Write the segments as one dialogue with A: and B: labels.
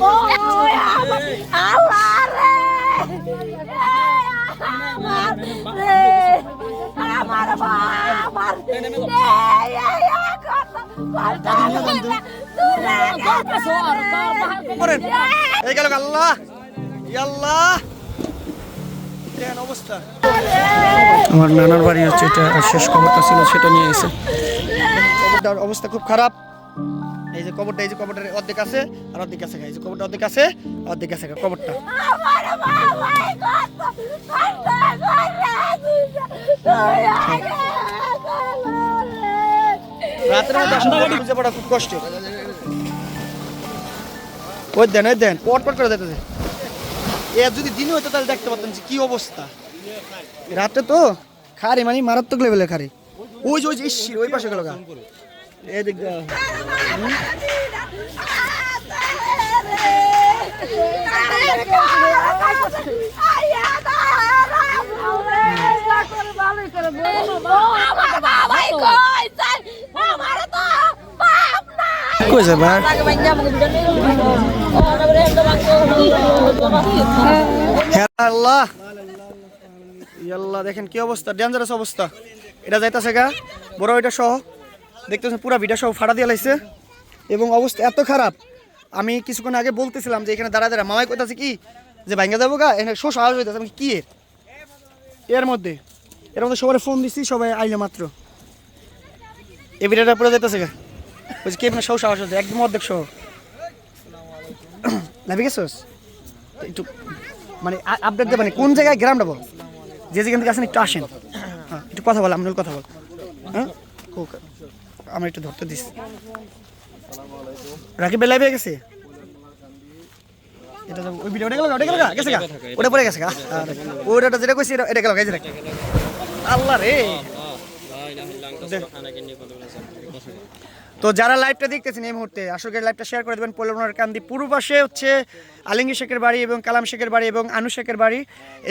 A: আমার আমার রে আমার বাবার রে
B: করেন এই গেল আল্লাহ। আল্লাহ। আমার নানার বাড়ি হচ্ছে এটা শেষ খবরটা ছিল সেটা নিয়ে এসে। অবস্থা খুব খারাপ। কবরটা এই যে কবরটার অর্ধেক আছে আর অর্ধেক আছে এই যে কবরটা অর্ধেক আছে অর্ধেক আছে কবরটা। রাতের মধ্যে খুব কষ্ট। ওই দেন ওই দেন পট পট করে দেখতেছে। এ যদি দিন হতো তাহলে দেখতে পারতাম যে কি অবস্থা। রাতে তো খারি মানে মারাত্মক লেভেলের খারি। ওই যে ওই যে ওই পাশে গেল গা এই দিক দিয়ে।
A: আমার বাবাই কই চাই আমার তো বাপ নাই
B: কই যায় ভাই হ্যাঁ আল্লাহ। ই দেখেন কি অবস্থা ডেঞ্জারাস অবস্থা। এটা যাইতাছে গা? বড় এটা সহ। দেখতেছেন, পুরা ভিটা সব ফাড়া দিয়ে লাইছে। এবং অবস্থা এত খারাপ। আমি কিছুক্ষণ আগে বলতেছিলাম যে এখানে দাঁড়া দাঁড়া মামাই কোথাছে কি যে ভাঙ্গা যাব গা? এখানে শো সাহস হইতেছে। আমি কি এর? এর মধ্যে এর মধ্যে সবাই ফোন দিচ্ছি সবাই আইলে মাত্র। এই ভিডিওটা পুরো যেতেছে গা। বলছি কে সৌ সাহস হচ্ছে একদম অর্ধেক সহ। লাভি গেছোস? একটু মানে আপডেট দেবেন কোন জায়গায় গ্রামটা বল? যে যেখান থেকে আসেন একটু আসেন। হ্যাঁ একটু কথা বল আপনার কথা বল। হ্যাঁ? হোক আমার একটু ধরতে দিস রাকিব লাইভে গেছে এটা গেছে গা ওটা পড়ে গেছে গা ওটা যেটা কইছি এটা গেল গেছে আল্লাহ রে তো যারা লাইভটা দেখতেছেন এই মুহূর্তে আসলে লাইভটা শেয়ার করে দেবেন পল্লবনার কান্দি পূর্ব পাশে হচ্ছে আলিঙ্গি শেখের বাড়ি এবং কালাম শেখের বাড়ি এবং আনু শেখের বাড়ি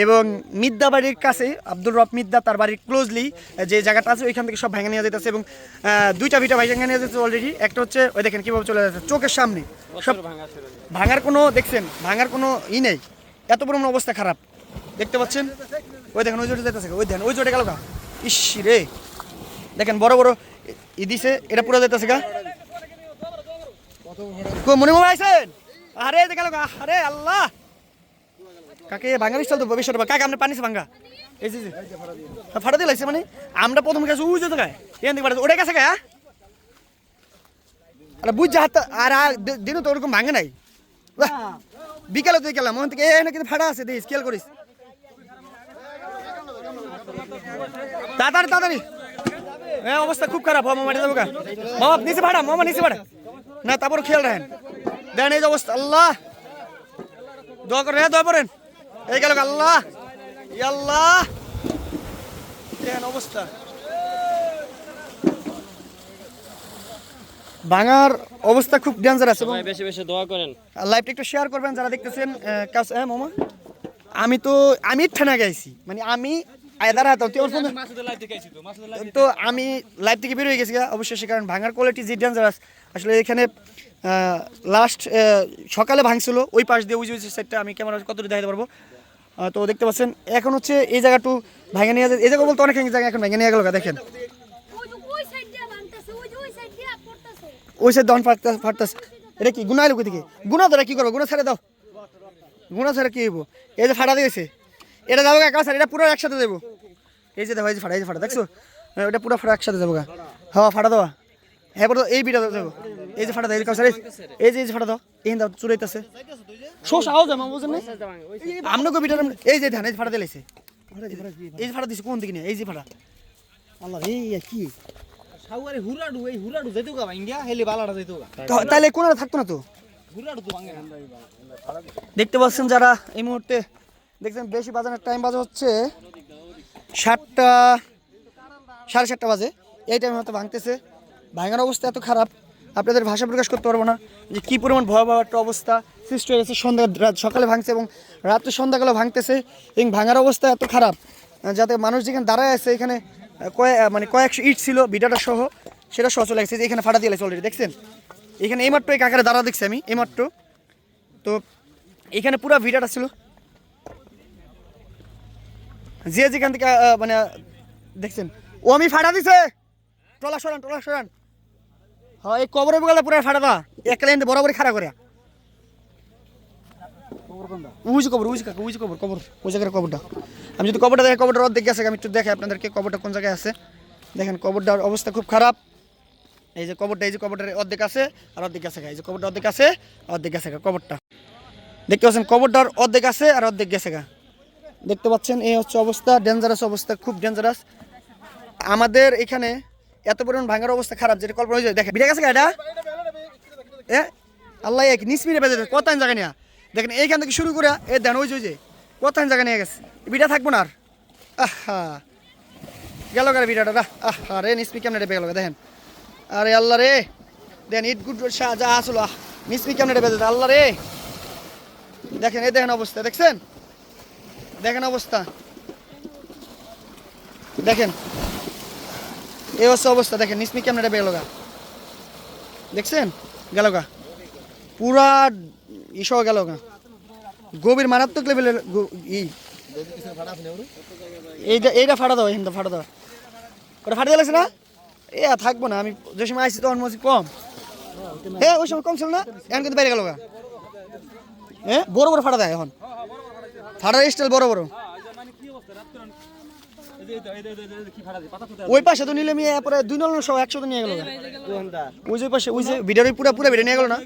B: এবং মিদ্দা বাড়ির কাছে আব্দুর রব মিদ্দা তার বাড়ির ক্লোজলি যে জায়গাটা আছে ওইখান থেকে সব ভেঙে নিয়ে যেতেছে এবং দুইটা ভিটা ভাই ভেঙে নিয়ে যেতেছে অলরেডি একটা হচ্ছে ওই দেখেন কীভাবে চলে যাচ্ছে চোখের সামনে। সব ভাঙার কোনো দেখছেন ভাঙার কোনো ই নেই। এত পরিমাণ অবস্থা খারাপ। দেখতে পাচ্ছেন? ওই দেখেন ওই জোটে যেতেছে ওই দেখেন ওই জোটে গেল ইস রে! দেখেন বড় বড় ই দিছে এটা পুরো যেতেছে গা। মনে মনে আরে দেখে গেল আরে আল্লাহ। কাকে ভাঙা বিশাল তো ভবিষ্যৎ কাকে আমরা পানিছে ভাঙ্গা এই যে। হ্যাঁ, ফাটা দিয়ে লাগছে মানে? আমরা প্রথম গেছি যেতে গায় এখান থেকে ফাটা ওটা গেছে গা আরে বুঝ যা হাত আর আর দিনও তো ওরকম ভাঙে নাই। বিকালে তুই গেলাম ওখান থেকে এখানে কিন্তু ফাটা আছে দেখিস খেয়াল করিস। তাড়াতাড়ি তাড়াতাড়ি। হ্যাঁ অবস্থা খুব খারাপ মামা মাঠে যাব মামা নিচে ভাড়া মামা নিচে ভাড়া। না তারপর খেয়াল রাখেন। দেন এই যে অবস্থা আল্লাহ। দোয়া করেন হ্যাঁ দোয়া করেন এই গেল আল্লাহ। আল্লাহ। দেন অবস্থা। ভাঙার অবস্থা খুব ডেঞ্জারাস
C: সবাই বেশি বেশি দোয়া করেন।
B: লাইভটা একটু শেয়ার করবেন যারা দেখতেছেন কাজ হ্যাঁ মামা? আমি তো আমি ঠানা গেছি। মানে আমি তুই ওর ফোনে তো আমি লাইভ থেকে বের হয়ে গেছি অবশ্যই সে কারণ ভাঙার কোয়ালিটি যে ডেঞ্জারাস আসলে এখানে লাস্ট সকালে ভাঙছিল ওই পাশ দিয়ে ওই যে সাইডটা আমি ক্যামেরা কতটুকু দেখাতে পারব? তো দেখতে পাচ্ছেন এখন হচ্ছে এই জায়গাটু ভাঙে নিয়ে এই জায়গা বলতে অনেক জায়গা এখন ভেঙে নিয়ে গেল দেখেন। ওই সাইড দন ফাটতে ফাটতেছে। এটা কি গুনা লোক দিকে গুনা ধরে কি করব? গুনা ছেড়ে দাও। গুনা ছেড়ে কি হইব? এই যে ফাটা দিয়েছে। এটা যাব গা কাছে এটা পুরো একসাথে দেবো এই যে দেখো এই যে ফাটা এই যে ফাটা দেখছ হ্যাঁ, ওটা পুরো ফাটা একসাথে দেবো গা হ্যাঁ ফাটা দেওয়া হ্যাঁ পুরো এই বিটা দেবো এই যে ফাটা দেয় এই যে এই যে ফাটা দাও এই দাও চুরাইতেছে শো জামা বুঝেন না এই যে ধান এই ফাটা দিলাইছে এই যে ফাটা দিছে কোন দিকে এই যে ফাটা আল্লাহ এই কি
D: সাউয়ারে হুরাডু এই হুরাডু গা হেলি বালাটা গা
B: তাহলে কোন থাকতো না তো দেখতে পাচ্ছেন যারা এই মুহূর্তে দেখছেন, বেশি বাজানোর টাইম বাজে হচ্ছে সাতটা, সাড়ে সাতটা বাজে। এই টাইমে হয়তো ভাঙতেছে। ভাঙার অবস্থা এত খারাপ, আপনাদের ভাষা প্রকাশ করতে পারব না যে কী পরিমাণ ভয়াবহ একটা অবস্থা সৃষ্টি হয়ে গেছে সন্ধ্যা রাত সকালে ভাঙছে এবং রাত্রে সন্ধ্যাকালে ভাঙতেছে এবং ভাঙার অবস্থা এত খারাপ যাতে মানুষ যেখানে দাঁড়ায় আছে, এখানে কয়ে মানে কয়েকশো ইট ছিল বিটাটা সহ, সেটা সহ চলে গেছে। যে এখানে ফাটা দিয়ে অলরেডি দেখছেন? এখানে এই মাত্র এই কাকারে দাঁড়া দেখছি আমি, এই মাত্র। তো এখানে পুরো ভিডিওটা ছিল যে যেখান থেকে মানে দেখছেন। ও আমি ফাটা দিছে। টলা সরান টলা সরান। হ্যাঁ এই কবরের বগলে পুরো ফাটা দা। এক লাইন বরাবরই খাড়া করে। উজি কবর উজি কাকা উজি কবর কবর। ওই জায়গার কবরটা। আমি যদি কবরটা দেখে কবরটার অর্ধেক গেছে আমি একটু দেখে আপনাদেরকে কবরটা কোন জায়গায় আছে। দেখেন কবরটার অবস্থা খুব খারাপ। এই যে কবরটা এই যে কবরটার অর্ধেক আছে আর অর্ধেক গা। এই যে কবরটা অর্ধেক আছে অর্ধেক গা, কবরটা। দেখতে পাচ্ছেন কবরটার অর্ধেক আছে আর অর্ধেক গেছে গা। দেখতে পাচ্ছেন, এই হচ্ছে অবস্থা ডেঞ্জারাস অবস্থা, খুব ডেঞ্জারাস আমাদের এখানে এত পরিমাণ ভাঙার অবস্থা খারাপ, যেটা কল্পনা দেখেন বিড়ে গেছে গা এটা এ, আল্লাহ, এক নিসমিরে বেঁধে দেবে কত জায়গা নিয়ে। দেখেন, এইখান থেকে শুরু করে, এ, দেন, ওই যে কত জায়গা নিয়ে গেছে। বিটা থাকব না আর। আহা, গেল বিটাটা না আহা রে নিসমি কেমন রে গেল দেখেন। আরে আল্লাহ রে, দেন ইট গুড যা আসলো, আহ নিসমি কেমন রে বেঁধে আল্লাহ রে। দেখেন, এই দেখেন অবস্থা, দেখছেন? দেখেন অবস্থা। দেখেন। এই হচ্ছে অবস্থা। দেখেন নিসমি কেমন রে গেলগা দেখছেন? গেল গা। পুরা ইস গেল গা। গভীর মারাত্মক লেভেলের এইটা এইটা ফাটা দাও এখানটা ফাটা দাও। ওটা ফাটা দিয়েছে না? এ থাকব না। আমি যে সময় আসছি তখন মনে কম। হ্যাঁ ওই সময় কম ছিল না? এখন কিন্তু বাইরে গেল হ্যাঁ? বড় বড় ফাটা দেয় এখন। ফাটার স্টাইল বড় বড়। ওই পাশে তো নিলে আমি দুই নল সহ একসাথে নিয়ে গেল। ওই যে পাশে, ওই যে ভিডিওর পুরো পুরো ভিডিও নিয়ে গেল না?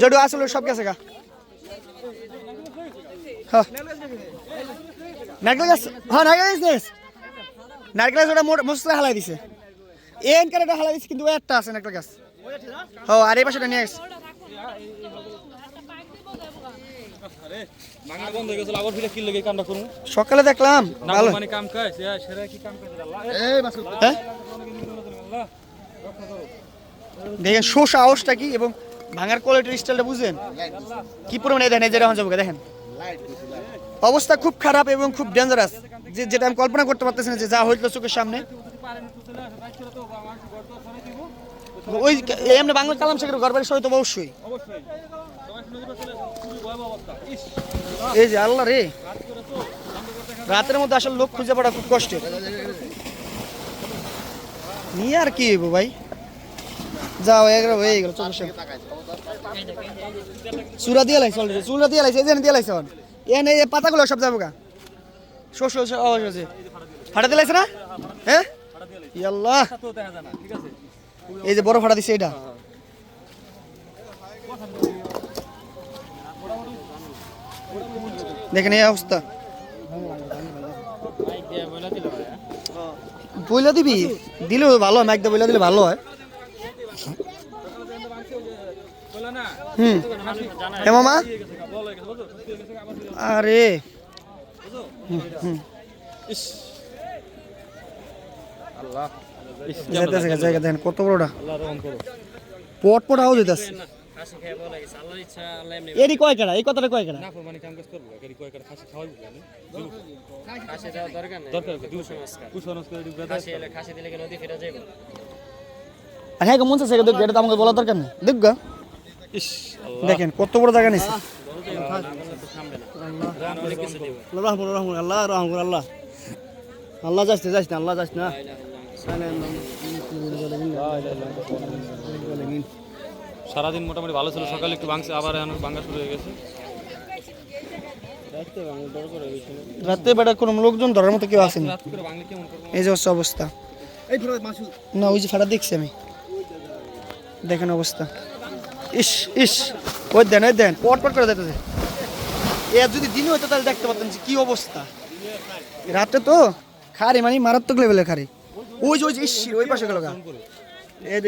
B: জড়ো আসলে সব গেছে গা। নারকেল গাছ হ্যাঁ নারকেল গাছ নারকেল গাছ ওটা মশলা হালাই দিছে। এন কারেটা হালাই দিছে, কিন্তু একটা আছে নারকেল গাছ। হ্যাঁ আর এই পাশেটা নিয়ে গেছে
C: বাংলা বন্ধ হয়ে গেছিল আবার ফিরে কি লেগে কামটা করুন
B: সকালে দেখলাম ভালো।
C: মানে কাম কাজ সেরা কি কাম কাজ? আল্লাহ
B: হ্যাঁ? দেখেন শো সাহসটা কি এবং ভাঙার কোয়ালিটির স্টাইলটা বুঝলেন? কি পরিমাণে দেখেন এই যে রহন দেখেন। অবস্থা খুব খারাপ এবং খুব ডেঞ্জারাস যে যেটা আমি কল্পনা করতে পারতেছি না যে যা হইতো চোখের সামনে। ওই এমনি বাংলা কালাম শেখের ঘর বাড়ি সহিত অবশ্যই। এই যে আল্লাহ রে। রাতের মধ্যে আসলে লোক খুঁজে পাওয়া খুব কষ্টের। নিয়ে আর কি হইব ভাই? যাও এগুলো হয়ে গেল চোখের চূড়া দিয়ে লাইছে অলরেডি চূড়া দিয়ে লাইছে যে দিয়ে লাইছে এখন। এনে এই পাতাগুলো সব যাব গা। শস্য অবশ্য ফাটা দিয়ে লাইছে না? হ্যাঁ? ইয়াল্লাহ। এই যে বড় ফাটা দিছে এটা। দেখেন এই অবস্থা। বইলা দিবি? দিলে ভালো হয় মাইকটা বইলা দিলে ভালো হয়। হুম। মামা। আরে। কত বড়টা। পট পট আওয়াজ হইতাছে
E: হাসি খেয়ে বলে গেছে আল্লাহর ইচ্ছা আল্লাহ এমনি
B: এরই কয় কেডা? এই কথাটা কয় কেডা?
C: না মানে কাম কাজ করব গাড়ি কয়েকটা খাসি খাওয়াবো জানি
E: খাসি দেওয়ার দরকার নেই
C: দরকার কি?
E: কুসংস্কার।
C: কুসংস্কার দিবে
E: খাসি এলে খাসি দিলে কি নদী ফিরে যাইব?
B: আর হ্যাঁ মন চাচ্ছে দেখবে এটা তো আমাকে বলা দরকার নেই। দেখবা
C: ইস
B: দেখেন কত বড় জায়গা নিছে।
F: রহমান রহমান আল্লাহ রহম করে আল্লাহ আল্লাহ যাস না। যাস না আল্লাহ যাস না
C: সারাদিন মোটামুটি ভালো ছিল। সকালে একটু ভাঙছে আবার এখন ভাঙা শুরু হয়ে গেছে।
B: রাতে বেটা কোনো লোকজন ধরার মতো কেউ আসেনি। এই যে হচ্ছে অবস্থা। না ওই যে ফাটা দেখছি আমি। দেখেন অবস্থা। ইস ইস। ওই দেন ওই দেন। পট পট করে দিতেছে এ যদি দিনে হতো তাহলে দেখতে পারতেন যে কি অবস্থা। রাতে তো খারি মানে মারাত্মক লেভেলের খারি। ওই যে ওই যে ইস ওই পাশে গেল গা। এই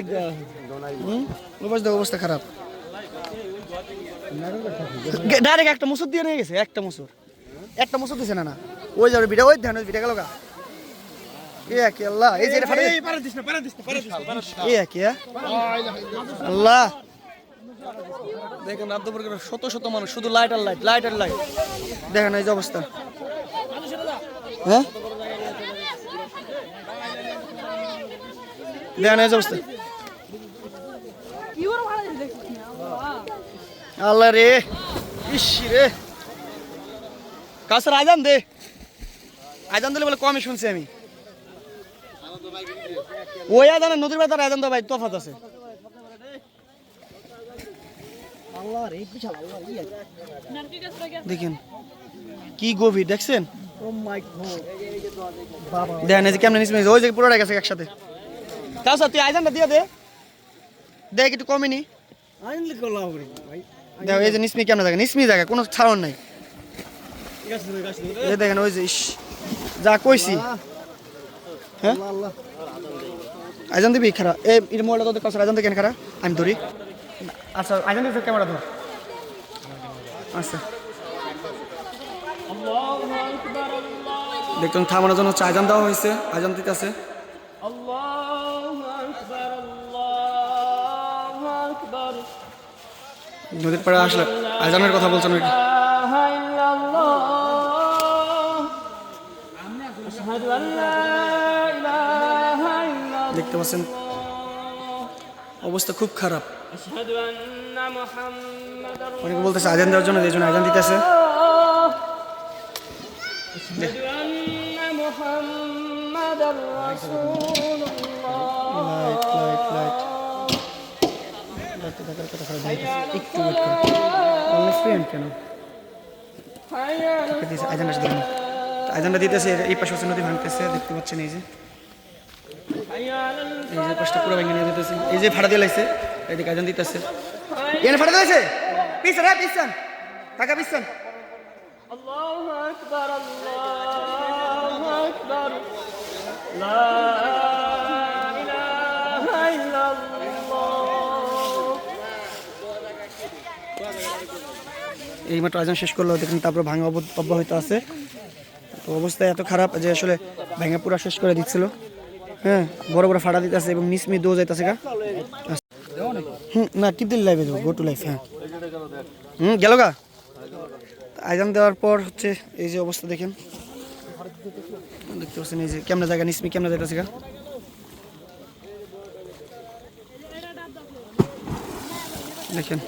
B: দেখো অবস্থা খারাপ। ডাইরেক্ট একটা মুসুর দিয়ে নিয়ে গেছে একটা মুসুর। একটা মুসুর দিছে না না। ওই যাবে বিটা ওই ধ্যান ওই বিটা গেল গা। আল্লাহ এই যে এটা ফাটে এ কি? আল্লাহ। দেখেন শত শত মানুষ শুধু লাইট আর লাইট লাইট আর লাইট দেখেন এই যে অবস্থা। হ্যাঁ? দেখেন এই যে অবস্থা। আল্লাহ রে ইস রে। কাছে আজান দে। আজান দিলে বলে কমই শুনছি আমি। ওই আজানের নদীর বেতার আজান তো ভাই তফাত আছে। দেখেন কি গভীর দেখছেন? দেখেন কেমন ওই যে পুরোটা গেছে একসাথে। তাছাড়া তুই আজানটা দিয়ে দে। দেখ একটু কমেনি দেখো এই যে নিসমি কেমন জায়গা নিসমি জায়গা কোনো ছাড়ন নাই। এই দেখেন ওই যে ইস যা কইছি। হ্যাঁ?
F: আল্লাহ আল্লাহ।
B: আজান দিবি খারা এই এর মোবাইলটা তোদের কাছে আজান দেখেন খারা আমি ধরি। আচ্ছা আজান দিতে ক্যামেরা ধর। আচ্ছা। দেখুন থামানোর জন্য আজান দেওয়া হয়েছে আজান দিতে আছে নদীর পাড়ে আসলে আজানের কথা বলছেন নাকি দেখতে পাচ্ছেন, অবস্থা খুব খারাপ। অনেকে বলতেছে আজান দেওয়ার জন্য এই জন্য আজান দিতেছে। Light light light. দেখার কথা খারাপ। একটু ওয়েট করো অনলি ফ্রেন্ড কেন দেখুন। তো আজানটা দিতেছে, এই পাশে হচ্ছে নদী ভাঙতেছে, দেখতে পাচ্ছেন এই যে। এই যে পাশটা পুরো ভেঙে নিয়ে দিতেছে এই যে ফাটা দিয়ে লাগছে এদিকে আজান দিতেছে। এখানে ফাটা দিয়েছে পিছন হ্যাঁ পিছন। টাকা পিছন। এই মাত্র আজান শেষ করল, দেখুন তারপর ভাঙা অব- অব্যাহত আছে। তো অবস্থা এত খারাপ যে আসলে ভেঙে পুরা শেষ করে দিচ্ছিল। হ্যাঁ বড় বড় ফাটা দিতেছে এবং নিসমি দো যাইতেছে গা। হুম, না টিপ দিলে লাইভে দেবো গো টু লাইফ হ্যাঁ। হুম, গেল গা? আজান দেওয়ার পর হচ্ছে এই যে অবস্থা দেখেন। দেখতে পাচ্ছেন এই যে কেমন জায়গা নিসমি কেমন যাইতেছে গা? দেখেন।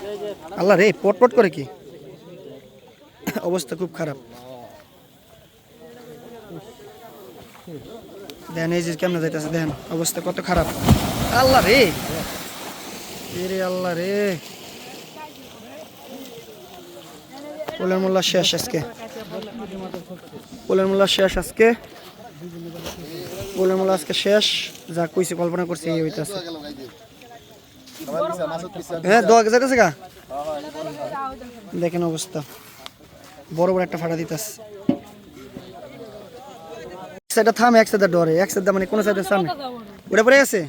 B: আল্লাহ রে পট পট করে কি? অবস্থা খুব খারাপ। এই যে যাইতেছে অবস্থা কত খারাপ। আল্লাহ রে! রে আল্লাহ রে! পোলের মোল্লা শেষ আজকে। পোলের মোল্লা শেষ আজকে। পোলের মোল্লা আজকে শেষ। যা কইছি, কল্পনা করছি, এই হ্যাঁ দোয়া যাইতেছে গা? দেখেন অবস্থা। বড় বড় একটা ফাটা দিতাস সাইডটা থাম, এক সাইডটা ডরে। এক সাইডটা মানে কোন সাইডের সামনে। ওটা পড়ে অবস্থা।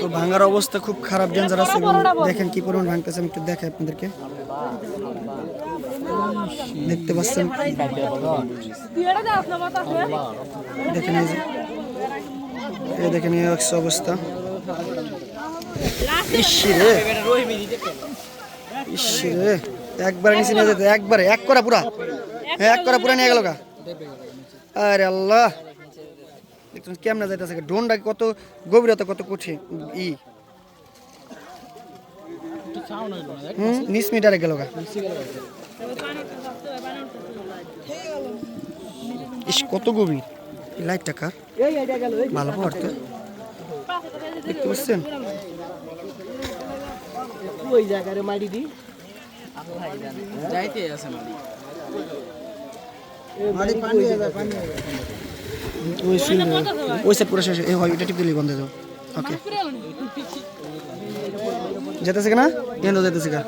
B: তো ভাঙার অবস্থা খুব খারাপ ডেঞ্জারাস এবং দেখেন কি পরিমাণ ভাঙতেছে, আমি একটু দেখাই আপনাদেরকে। দেখতে পাচ্ছেন? দেখেন এই দেখেন এই অবস্থা। ইসি রে ইসি রে, একবারে নিচে নিয়ে যেতে, একবারে, এক করা পুরা। হ্যাঁ এক করা পুরা নিয়ে গেল গা। আরে আল্লাহ। দেখুন কেমন যাইতেছে ড্রোনটা কত গভীরতা কত কঠিন? ই। হুম নিস মিটারে গেল গা। ইস কত গভীর। এই লাইটটা কার? ভালো পাওয়ার তো। দেখতে পাচ্ছেন?
F: ওই জায়গায় মারি দি।
E: যাইতে আছে মানে
B: ওই সিন ওই পুরো শেষ হয় টিপ দিলেই বন্ধ যাবে ওকে যেতেছে না কেন যেতেছে কা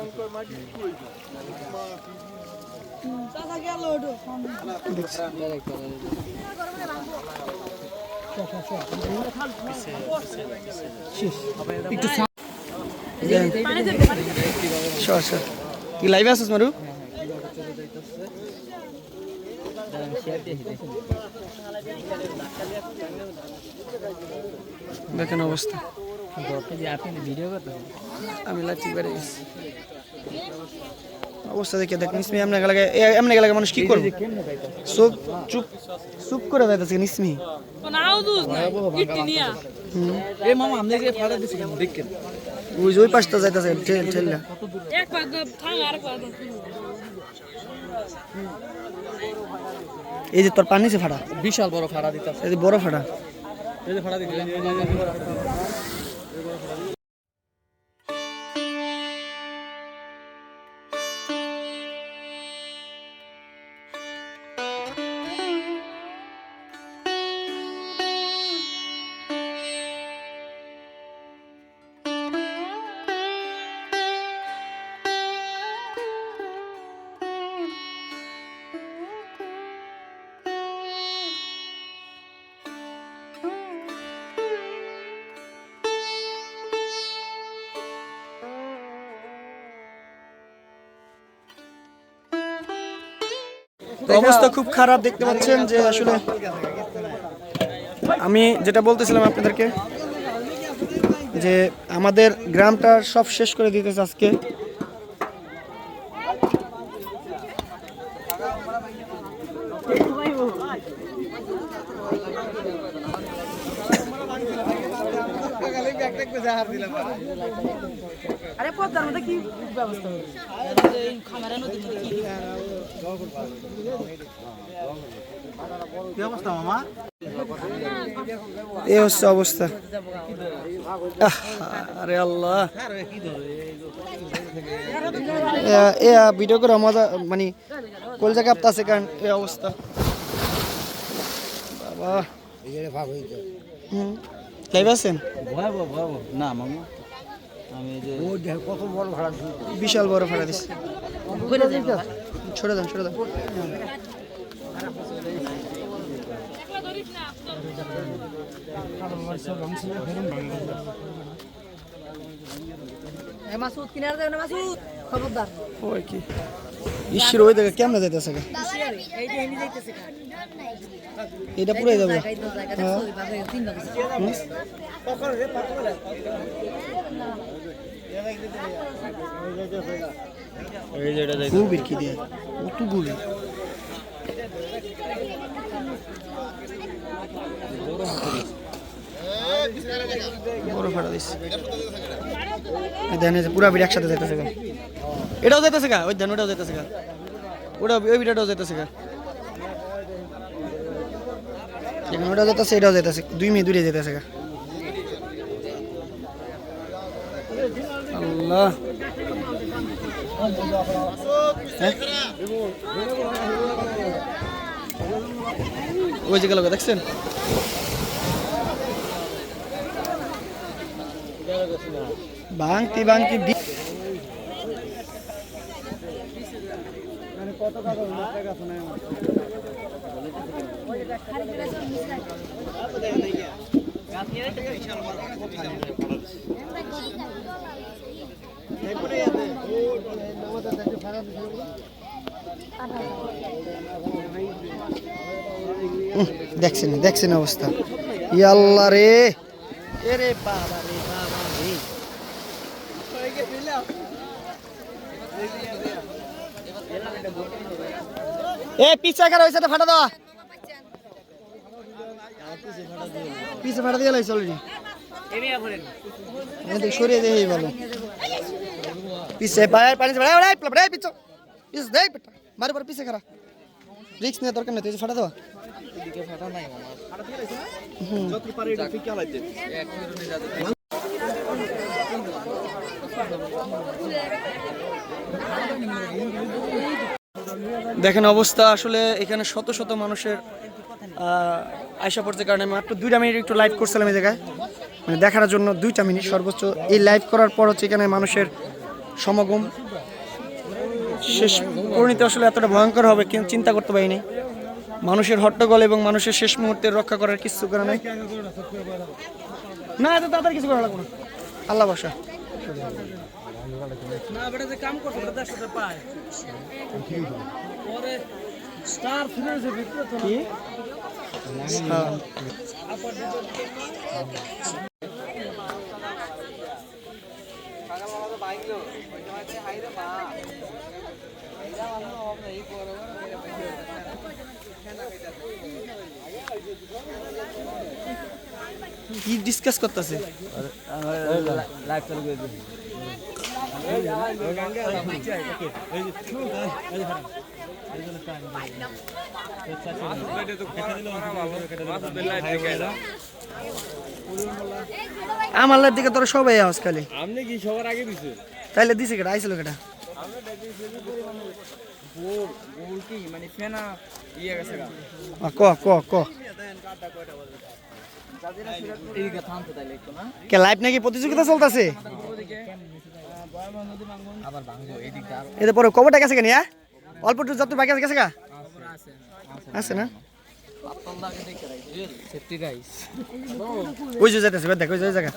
B: কি লাইভে আসিস মারু? দেখেন অবস্থা। আমি লাইভ বেড়ে গেছি। অবস্থা দেখে দেখ নিসমি এমনি লাগে এমনি লাগে মানুষ কি করবে? চুপ চুপ চুপ করে যাইতেছে নিসমি।
D: এই মামা আপনি যে ফাড়া দিছি কেন? দেখেন
B: ওই ওই পাশটা যাইতেছে ঠেল ঠেললা এই যে তোর পানি সে ফাটা
D: বিশাল বড় ফাড়া দিতে
B: বড় ফাটা
D: এই যে দিছি
B: তো অবস্থা খুব খারাপ দেখতে পাচ্ছেন যে আসলে আমি যেটা বলতেছিলাম আপনাদেরকে যে আমাদের গ্রামটা সব শেষ করে দিতেছে আজকে।
D: কি অবস্থা মামা?
B: এই হচ্ছে অবস্থা। আরে আল্লাহ। এ- এ ভিডিও করে মজা মানে কোল জায়গা আছে কারণ এই অবস্থা? বাবা। হুম। লাইভ আছেন?
D: ভয়াবহ ভয়াবহ। না মামা। আমি এই যে কত বড় ভাড়া
B: বিশাল বড় ভাড়া দিচ্ছে ছোড়ে দেন ছোড়ে দেন।
A: মাসুদ কিনার দেবে না মাসুদ? খবরদার।
B: ওই কি? ঈশ্বর ওই দেখে কেমনে যাইতেছে এটা পুরো যাবে।
A: জায়গায় তো জায়গা দেখছ ওইভাবে তিন ভাবে
B: গভীর কি দিয়ে কত গভীর বড় ফাটা দিস দেন গা। এটাও যেতেছে গা? ওই দেন ওটাও গা। ওটা ওই বিড়াটাও যেতেছে গা। এখানে ওটাও এটাও যেতেছে দুই মিনিট দূরে যেতেছে গা। আল্লাহ। হ্যাঁ? ওই যে গেল দেখছেন? ভাঙতি ভাঙতি দেখছেন দেখছেন অবস্থা। ইয়াল্লা রে। রে বাবা রে এ, পিছা কার হইছে ফাটা দাও। পিছে ফাটা দিয়ে লাইছে অলরেডি সরিয়ে দিয়ে ভালো পিছে পায়ের পানি বাড়াই বাড়াই বাড়াই পিছো। পিছ দেই পেটা। মারে পর পিছে খারা রিক্স নিয়ে দরকার নেই, তুই ফাটা দাও। দেখেন অবস্থা, আসলে এখানে শত শত মানুষের আয়সা পড়ছে কারণে মাত্র দুইটা মিনিট একটু লাইভ করছিলাম এই জায়গায়। মানে দেখার জন্য দুইটা মিনিট সর্বোচ্চ। এই লাইভ করার পর হচ্ছে এখানে মানুষের সমাগম। শেষ পরিণতি আসলে এতটা ভয়ঙ্কর হবে, কেউ চিন্তা করতে পারিনি। মানুষের হট্টগোল এবং মানুষের শেষ মুহূর্তে রক্ষা করার কিছু করা নাই। না, এত তাড়াতাড়ি কিছু করা লাগবে না। আল্লাহ বসা
E: না বেটা যে কাম করছ তার সাথে পায়।
B: কি হ্যাঁ। কি? ডিসকাস করতেছে?
D: লাইভ চালু করে
B: আমার দিকে তোরা সবাই আওয়াজ খালি।
E: আপনি কি সবার আগে দিছে?
B: তাইলে দিছে কেটা আইছিল কেটা লাইভ নাকি প্রতিযোগিতা চলতেছে
E: আবার ভাঙবো এদিকটা আর
B: এতে পরে কবরটা গেছে কেন হ্যাঁ? অল্প একটু যত বাকি আছে গেছে গা? আছে না? ওই যে দেখ দেখা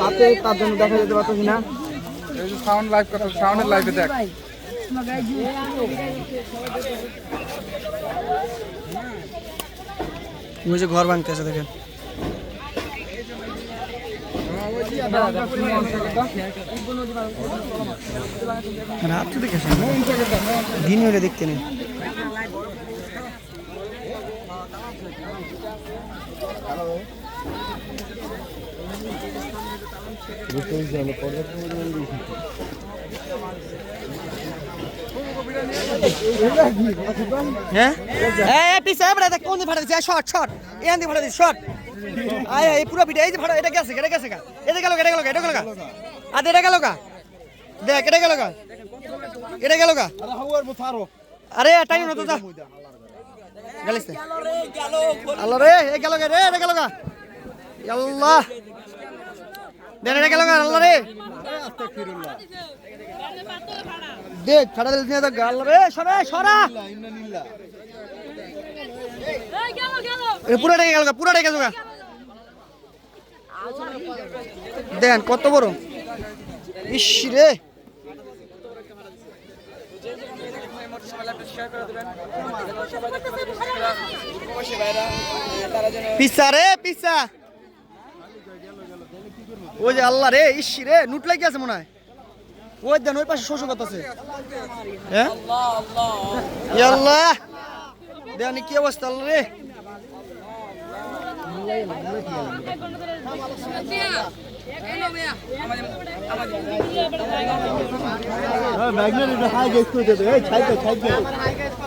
F: রাতে তার জন্য দেখা যেতে পারতেছি না
G: সাউন্ড লাইভ কথা সাউন্ডের লাইভে দেখ।
B: ওই যে ঘর ভাঙতেছে দেখেন। রাত তো দেখেছেন দিন হলে দেখতে নেই হ্যাঁ? এই পিছে এবড়া দেখ কোন ফাটা দিছে শর্ট শর্ট এখান দিয়ে ফাটা দিছে শর্ট আয় এই পুরো ভিডিও এই যে ফাটা এটা গেছে এটা গেছে গা। এটা গেল এটা গেল এটা গেল গা। আদ এটা গেল গা। দেখ এটা গেল গা। এটা গেল গা। আরে টাইম না তো যা গেলিস না? আল্লাহ রে এ গেল গা রে এটা গেল গা। আল্লাহ দেন এটা গেল গা আল্লাহ রে। দেখ ফাটা দিল নিয়ে দেখ গা, আল্লাহ রে সরা সরা। পুরাটাই গেল গা পুরাটাই গেল গা। দেন কত বড়? ইস রে! পিসা রে পিসা! ওই যে আল্লাহ রে ইস রে নুট লাগি আছে মনে হয়। ওই দেন ওই পাশে হ্যাঁ? আল্লাহ দেন কি অবস্থা আল্লাহ রে।
F: ব্যাগনের এটা হাই গেছ করে দে এই ছাইতে ছাইতে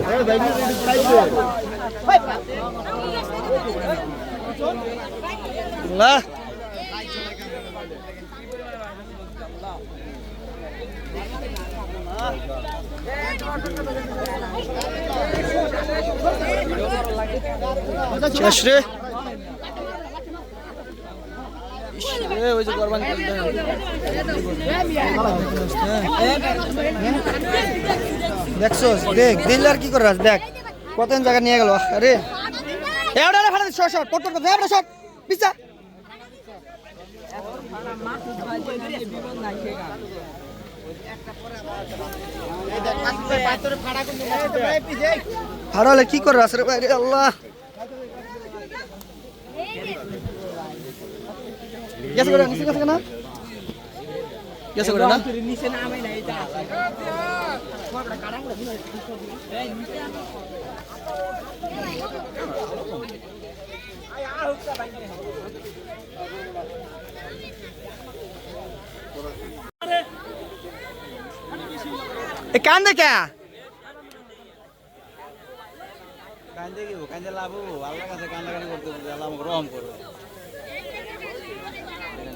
F: এই ব্যাগনের এটা ছাইতে
B: আল্লাহ শেষ রে ইস রে, ওই যে গরবান দেখছ দেখ দিল আর কি করে রাখ, দেখ কতদিন জায়গা নিয়ে গেল আরে এওড়া রে ফাটা শর্ট শর্ট পট পট শর্ট পিছা হারালে কি করে রাস রে রে আল্লাহ গেছে করে নিচে গেছে না গেছে করে না
E: নিচে না এটা
B: এ কান দেখে
D: কান্দে কি কান্দে লাভ আল্লাহ কাছে কান্দাকাটি করতে আল্লাহ আমাকে রহম করবে।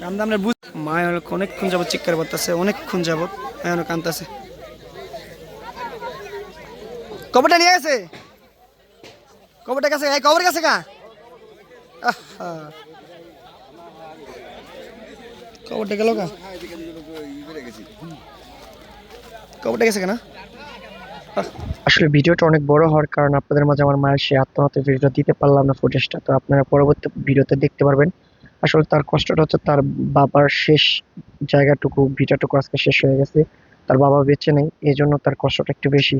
H: কান্দা আমরা বুঝ মায় হলো অনেকক্ষণ যাবত চিৎকার করতেছে, অনেকক্ষণ যাবত এখন কান্দতেছে কবরটা নিয়ে গেছে? কবরটা গেছে এই কবর গেছে কা। কবরটা গেল কা কবরটা গেছে কেনা আসলে ভিডিওটা অনেক বড় হওয়ার কারণ আপনাদের মাঝে আমার মায়ের সেই আত্মহত্যা ভিডিওটা দিতে পারলাম না ফুটেজটা তো আপনারা পরবর্তী ভিডিওতে দেখতে পারবেন। আসলে তার কষ্টটা হচ্ছে তার বাবার শেষ জায়গাটুকু, ভিটাটুকু আজকে শেষ হয়ে গেছে। তার বাবা বেঁচে নেই এই জন্য তার কষ্টটা একটু বেশি।